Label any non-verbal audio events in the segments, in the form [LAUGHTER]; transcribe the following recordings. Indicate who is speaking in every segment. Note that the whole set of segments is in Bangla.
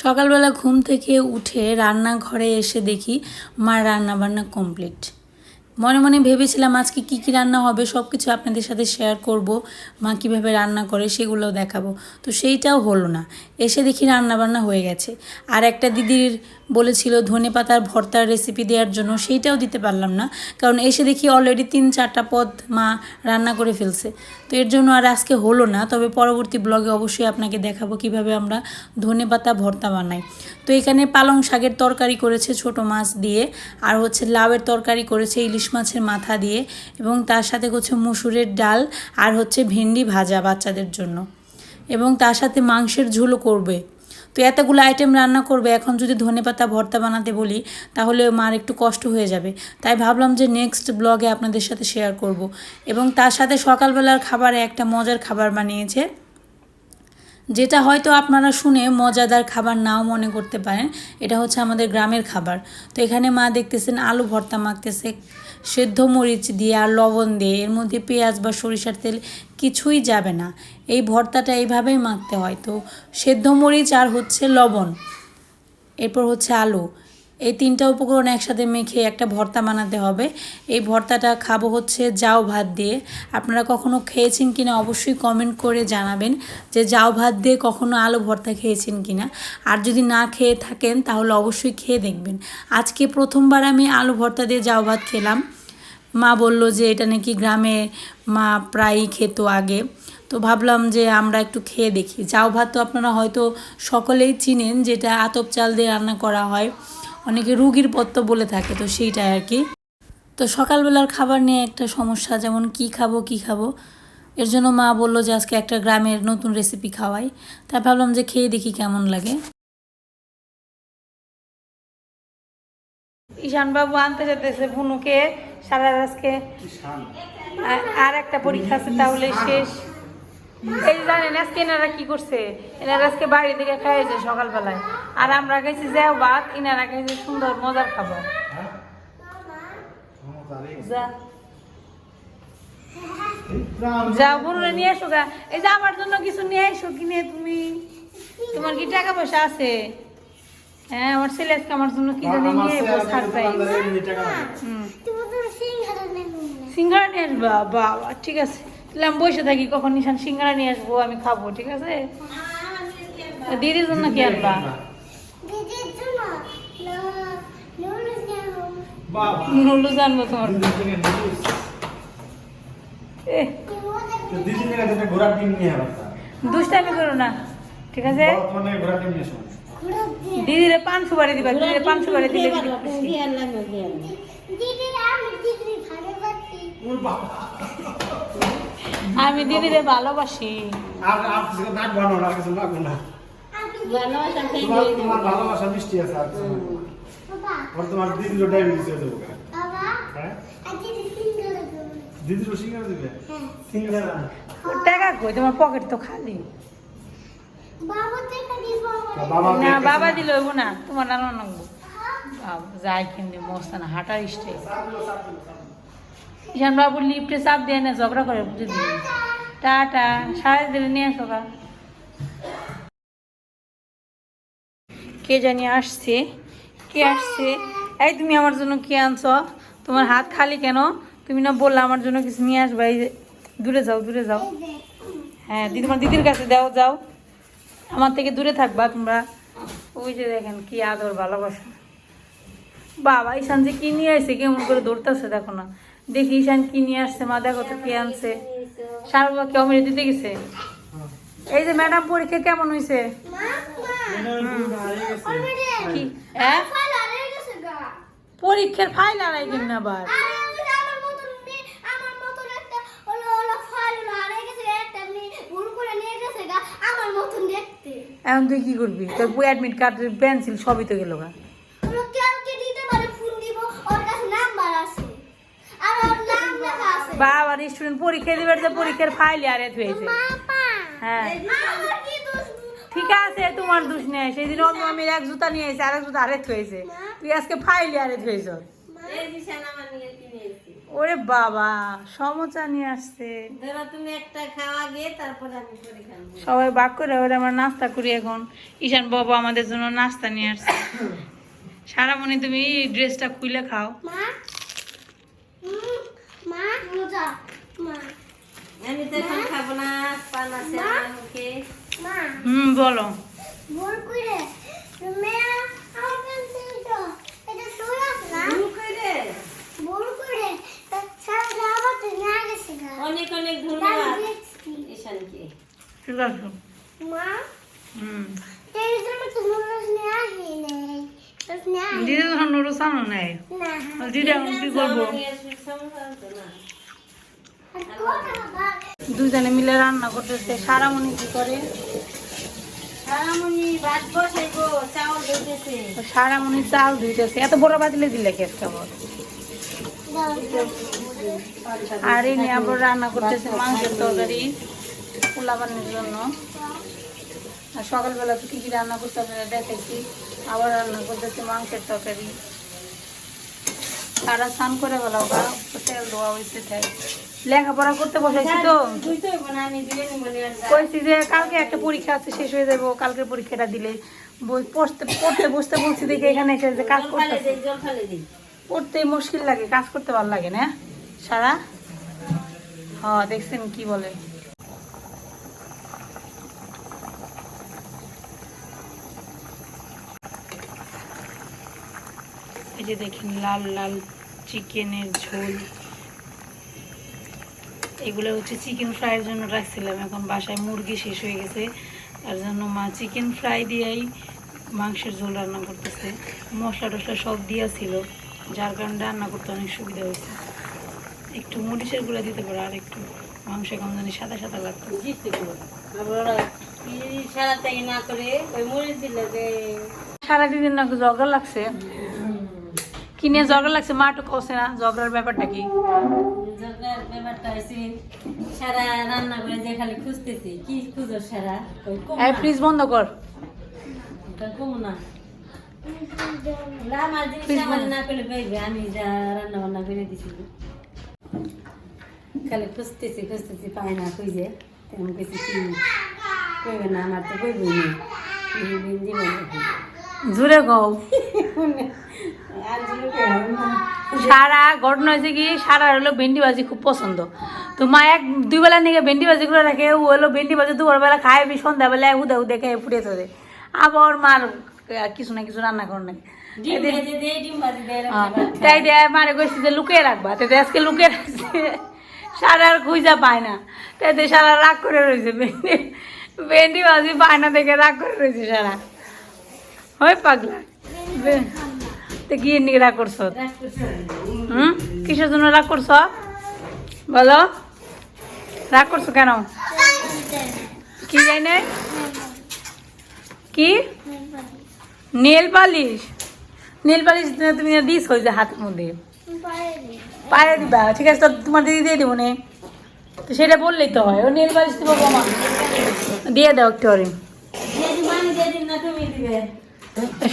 Speaker 1: সকালবেলা ঘুম থেকে উঠে রান্নাঘরে এসে দেখি মার রান্নাবান্না কমপ্লিট। মনে মনে ভেবেছিলাম আজকে কি কি রান্না হবে সব কিছু আপনাদের সাথে শেয়ার করব, মা কীভাবে রান্না করে সেগুলোও দেখাবো। তো সেইটাও হলো না। এসে দেখি রান্না বান্না হয়ে গেছে। আর একটা দিদির বলেছিল ধনে পাতার ভর্তার রেসিপি দেওয়ার জন্য, সেইটাও দিতে পারলাম না। কারণ এসে দেখি অলরেডি তিন, চারটা পদ মা রান্না করে ফেলছে। তো এর জন্য আর আজকে হলো না। তবে পরবর্তী ব্লগে অবশ্যই আপনাকে দেখাবো কীভাবে আমরা ধনে পাতা ভর্তা বানাই। তো এখানে পালং শাকের তরকারি করেছে ছোট মাছ দিয়ে, আর হচ্ছে লাউয়ের তরকারি করেছে ইলিশ মাছের মাথা দিয়ে এবং তার সাথে হচ্ছে মুসুরের ডাল আর হচ্ছে ভেন্ডি ভাজা বাচ্চাদের জন্য। এবং তার সাথে মাংসের ঝোলও করবে। তো এতগুলো আইটেম রান্না করবে। এখন যদি ধনেপাতা ভর্তা বানাতে বলি, তাহলে মার একটু কষ্ট হয়ে যাবে। তাই ভাবলাম যে নেক্সট ব্লগে আপনাদের সাথে শেয়ার করব। এবং তার সাথে সকালবেলার খাবারে একটা মজার খাবার বানিয়েছে। যেটা হয়তো আপনারা শুনে মজাদার খাবার নাও মনে করতে পারেন, এটা হচ্ছে আমাদের গ্রামের খাবার। তো এখানে মা দেখতেছেন আলু ভর্তা মাখতেছে, সেদ্ধ মরিচ দিয়ে আর লবণ দিয়ে, এর মধ্যে পেঁয়াজ বা সরিষার তেল কিছুই যাবে না। এই ভর্তাটা এইভাবেই মাখতে হয়। তো সেদ্ধ মরিচ আর হচ্ছে লবণ, এরপর হচ্ছে আলু। এই তিনটা উপকরণ একসাথে মেখে একটা ভর্তা বানাতে হবে। এই ভর্তাটা খাব হচ্ছে জাউ ভাত দিয়ে। আপনারা কখনো খেয়েছেন কিনা অবশ্যই কমেন্ট করে জানাবেন যে জাউ ভাত দিয়ে কখনো আলু ভর্তা খেয়েছেন কিনা। আর যদি না খেয়ে থাকেন তাহলে অবশ্যই খেয়ে দেখবেন। আজকে প্রথমবার আমি আলু ভর্তা দিয়ে জাউ ভাত খেলাম। মা বলল যে এটা নাকি গ্রামে মা প্রায়ই খেত আগে। তো ভাবলাম যে আমরা একটু খেয়ে দেখি। জাউ ভাত তো আপনারা হয়তো সকলেই চিনেন যেটা আতপ চাল দিয়ে রান্না করা হয়। অনেকে রুগীর পত্র বলে থাকে তো সেইটাই আর কি। তো সকালবেলার খাবার নিয়ে একটা সমস্যা যেমন কি খাব কি খাব। এর জন্য মা বলল যে আজকে একটা গ্রামের নতুন রেসিপি খাওয়াই। তাই ভাবলাম যে খেয়ে দেখি কেমন লাগে। ঈশানবাবু আনতে যেতেছে বুনুকে সারা আজকে। আর একটা পরীক্ষা আছে তাহলে শেষ। এই যে জানেন আজকে এনারা কি করছে? এনারা আজকে বাড়ি থেকে খাইছে সকালবেলায়। আর আমরা খাইছি যাও ভাত এনারা খাইছে সুন্দর মজার খাবার। যা। যাও বোনরা নিয়ে এসো গা। এই যে আমার জন্য কিছু নিয়ে এসো কিনে তুমি? তোমার কি টাকা পয়সা আছে? হ্যাঁ আমার ছেলে আজকে আমার জন্য কি জানি নিয়ে এসো সারপ্রাইজ সিঙ্গারা নিয়ে আসবা বাবা ঠিক আছে। তাহলে আমি বসে থাকি কখন নিশান সিঙ্গারা নিয়ে আসব আমি খাব ঠিক আছে? দিদির জন্য কি আনবা? তোমার। দুষ্টামি করো না ঠিক আছে? দিদিরে পান সুপারি দিবা দিদিরে পান সুপারি দিলে দিদি। আমি দিদিরে ভালোবাসি।
Speaker 2: আর আর আর তোমার তোমার ভালোবাসা মিষ্টি আছে আর কিছু না। ওর তোমার দিদির ডায়াবেটিস হয়ে? যাব দিদির সিঙ্গারা দিবে? সিঙ্গারা।
Speaker 1: টাকা কই? তোমার পকেট তো খালি।
Speaker 2: বাবা
Speaker 1: না বাবা দিল না। তোমার নানা নাগবো যাই কিনবে মস্ত না হাঁটার স্টাইল ঈশান বাবু লিফটে চাপ দিয়ে না ঝগড়া করে বুঝে দিবি টাটা, সাড়ে দিলে নিয়ে আসো কে জানি আসছে, কে আসছে? এই তুমি আমার জন্য কি আনছ? তোমার হাত খালি কেন? তুমি না বললে আমার জন্য কিছু নিয়ে আসবা? এই দূরে যাও দূরে যাও। হ্যাঁ দিদি, তোমার দিদির কাছে দাও, যাও। আমার থেকে দূরে থাকবা তোমরা। ওই যে দেখেন কি আদর, ভালোবাসা। বাবা, ঈশান যে কি নিয়ে আসছে কেমন করে দৌড়তেছে দেখো না। দেখি ঈশান কি নিয়ে আসছে মা দেখো তো কি আনছে। সারবা কেউ মেরে দিতে গেছে? এই যে ম্যাডাম পরীক্ষা কেমন হয়েছে কি? হ্যাঁ? পরীক্ষার ফাইল আনাই কেমন আবার। এখন তুই কি করবি? তোর বই অ্যাডমিট কার্ড পেন্সিল সবই তো গেল গা
Speaker 3: ওরা কালকে দিতে পারে ফোন দিব ওর কাছে নাম্বার আছে আর ওর নাম লেখা আছে
Speaker 1: বাবা স্টুডেন্ট পরীক্ষা দিবার যে পরীক্ষার ফাইল আর এত হয়েছে হ্যাঁ।
Speaker 3: আমার কি দোষ?
Speaker 1: ঠিক আছে তোমার দোষ নেই। সেই দিন অন্য আমি এক জুতা নিয়ে এসে আরেক জুতা আরেক হয়েছে তুই আজকে ফাইল আরেক হয়েছ ওরে বাবা সমচা নিয়ে আসছে।
Speaker 4: তুমি একটা খাওয়া গিয়ে তারপরে আমি করে
Speaker 1: সবাই বাক করে ওরা আমরা নাস্তা করি এখন। ঈশান বাবা আমাদের জন্য নাস্তা নিয়ে আসছে। [COUGHS] সারামণি তুমি ড্রেসটা খুলে খাও।
Speaker 3: মজা। মা।
Speaker 4: আমি তো এখন খাব না পান আছে আমার মুখে।
Speaker 3: মা।
Speaker 1: হুম বলো।
Speaker 3: ভুল করে। তুমি আমার পেন্সিল তো এটা তুই না?
Speaker 4: ভুল করে।
Speaker 3: ভুল করে। সারা আবার তুই না গেছে
Speaker 4: অনেক অনেক ধন্যবাদ। ঈশানকে।
Speaker 1: ঠিক আছে।
Speaker 3: মা?
Speaker 1: হুম।
Speaker 3: এই জন্য তো নুডলস নিয়ে আসি নাই।
Speaker 1: দিদি তো নুডলস আনো নাই।
Speaker 3: না।
Speaker 1: দিদি এখন কি করব? দুজনে মিলে রান্না করতেছে। সারামণি কি করে?
Speaker 4: সারামণি
Speaker 1: চাল ধুইতেছে। এত বড় বাতিলে দিলে কেমন
Speaker 3: দাও
Speaker 1: আর এই নিয়ে আবার রান্না করতেছে মাংসের তরকারি পোলা পোলাবানের জন্য। আর সকালবেলা তো কি কি রান্না করতে আপনারা দেখেছি। আবার রান্না করতেছে মাংসের তরকারি। সারা স্নান করে বেলা ওরা তেল দেওয়া হয়েছে তাই লেখাপড়া করতে বসাইছি তো। কইছি যে কালকে একটা পরীক্ষা আছে শেষ হয়ে যাব কালকের পরীক্ষাটা দিলে। বই পড়তে পড়তে বসতে বলছি দেখে এখানে এসে যে কাজ
Speaker 4: দিই
Speaker 1: পড়তে মুশকিল লাগে কাজ করতে ভালো লাগে না? সারা? হ্যাঁ দেখছেন কি বলে। এই যে দেখেন লাল লাল চিকেনের ঝোল। এগুলো হচ্ছে চিকেন ফ্রাইয়ের জন্য রাখছিলাম। এখন বাসায় মুরগি শেষ হয়ে গেছে। তার জন্য মা চিকেন ফ্রাই দিয়েই মাংসের ঝোল রান্না করতেছে। মশলা টশলা সব দিয়া ছিল। যার কারণে রান্না করতে অনেক সুবিধা হয়েছে। একটু মরিচের গুঁড়া দিতে পারো, আর একটু মাংস কেমন জানি সাদা সাদা লাগতো সারাদিন ঝগড়া লাগছে? কি নিয়ে ঝগড়া লাগছে? মা কষে না, ঝগড়ার ব্যাপারটা কি?
Speaker 4: ঝগড়ার ব্যাপারটা হয়েছে সারা রান্না করে যে খালি খুঁজতেছি কি খুঁজো সারা? ওই
Speaker 1: এই ফ্রিজ বন্ধ কর।
Speaker 4: কম না। না, আমার জিনিস আমার না করলে পাইবে আমি যা রান্না বান্না করে দিছি। খালি খুঁজতেছি খুঁজতেছি পাই না খুঁজে তেমন কিছু কি? কইবে না আমার তো না।
Speaker 1: জুড়ে গও [LAUGHS]
Speaker 4: আর না।
Speaker 1: সারা ঘটনা হয়েছে কি? সারা হলো ভেন্ডি ভাজি খুব পছন্দ। তো মা এক দুই বেলা নিয়ে ভেন্ডি ভাজি করে রাখে ও হলো ভেন্ডি ভাজি দুপুর বেলা খায় বি সন্ধ্যাবেলায় হুদে হুদে খেয়ে ফুটে চলে। আবার মার কিছু না কিছু রান্না করে নাকি হ্যাঁ,
Speaker 4: পারতাম।
Speaker 1: তাই দিয়ে মারে কইছি যে লুকিয়ে রাখবা। তাই আজকে লুকিয়ে রাখছে। সারা আর খুঁজা পায় না। তাই দিয়ে সারা রাগ করে রয়েছে ভেন্ডি ভেন্ডি ভাজি পায় না দেখে রাগ করে রয়েছে সারা। হয় পাগলা। তো গিয়ে নিয়ে রাগ করছ হুম কিসের জন্য রাগ করছ বলো রাগ করছ কেন কি নাই কি নেল পালিশ নেল পালিশ তুমি দিস হয়ে যায় হাতের মধ্যে পায়ে দিবা ঠিক আছে তো তোমার দিদি দিয়ে দেবো নে তো সেটা বললেই তো হয় ও নেল পালিশ দিব বোমা দিয়ে দাও একটু ওরে।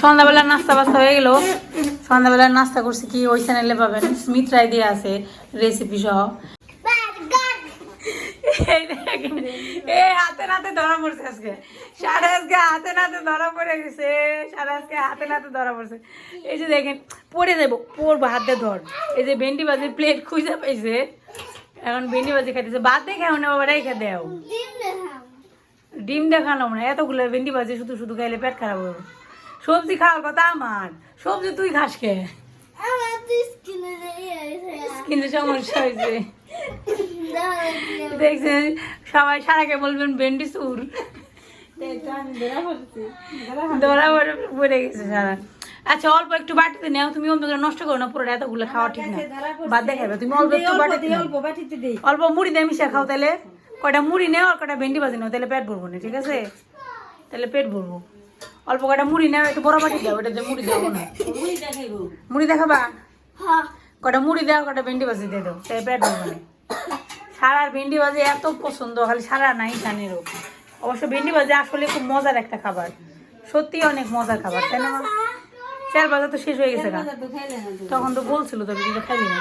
Speaker 1: সন্ধ্যাবেলার নাস্তা বাস্তা হয়ে গেল সন্ধ্যাবেলার নাস্তা করছি কি ওই চ্যানেলে পাবেন। স্মিথ রায় দিয়ে আছে রেসিপি সহ। এই হাতে নাতে ধরা পড়ছে আজকে। সারা আজকে হাতে নাতে ধরা পড়ে গেছে সারা আজকে হাতে নাতে ধরা পড়ছে। এই যে দেখেন পড়ে দেবো পড়ব হাতে ধর। এই যে ভেন্ডি ভাজির প্লেট খুঁজে পাইছে এখন ভেন্ডি ভাজি খাইতেছে। বাদ দেখে এখন বাবা রেখে দেও। ডিম দেখানো না এতগুলো ভেন্ডি ভাজি শুধু শুধু খাইলে পেট খারাপ হবে সবজি খাওয়ার কথা আমার। সবজি তুই খাস কে? কিন্তু সমস্যা হয়েছে। দেখছেন সবাই সারাকে বলবেন ভেন্ডি সুর
Speaker 4: তাই তো ধরা
Speaker 1: পড়ে পড়ে গেছে সারা। আচ্ছা অল্প একটু বাটিতে নেও তুমি অল্প করে নষ্ট করো না পুরোটা এতগুলো খাওয়া ঠিক না। বাদ দেখাবে তুমি অল্প একটু বাটিতে
Speaker 4: অল্প বাটিতে দিই।
Speaker 1: অল্প মুড়ি দিয়ে মিশা খাও তাহলে। কয়টা মুড়ি নেও আর কয়টা ভেন্ডি ভাজি নাও তাহলে পেট ভরবো না ঠিক আছে? তাহলে পেট ভরবো। অল্প কয়টা মুড়ি নেওয়া একটু বড় বাটি দাও ওটাতে মুড়ি দেবো না
Speaker 4: মুড়ি
Speaker 1: দেখাবা? কটা মুড়ি দেওয়া কটা ভেন্ডি ভাজি দিয়ে দাও তাই পেট ভরবো সারার ভেন্ডি ভাজি এত পছন্দ খালি সারা নাই জানেরও। অবশ্য ভেন্ডি ভাজি আসলে খুব মজার একটা খাবার। সত্যি অনেক মজার খাবার তাই না? চাল বাজার তো শেষ হয়ে গেছে গা।
Speaker 4: বাজার তো খাইলে না
Speaker 1: তখন তো বলছিল তো কিন্তু খাইলি না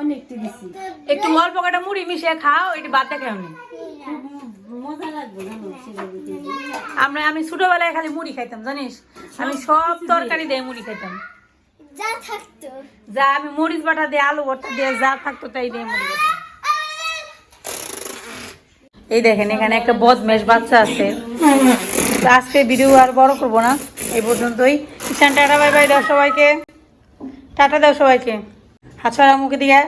Speaker 4: অনেকটা দিছি।
Speaker 1: একটু অল্প কটা মুড়ি মিশিয়ে খাও এটি বাদ দেখাও নি। আমরা আমি ছোটবেলায় খালি মুড়ি খাইতাম জানিস? আমি সব তরকারি দিয়ে। মুড়ি খাইতাম।
Speaker 3: যা থাকতো।
Speaker 1: যা আমি মরিচ বাটা দিয়ে আলু ভর্তা দিয়ে যা থাকতো তাই দিয়ে মুড়ি এই দেখেন এখানে একটা বদমেশ বাচ্চা আছে। আজকে ভিডিও আর বড় করব না এই পর্যন্তই। কিষান টাটা বাই বাই দাও সবাইকে। টাটা দাও সবাইকে। হাত ছড়া মুখে দিয়ে।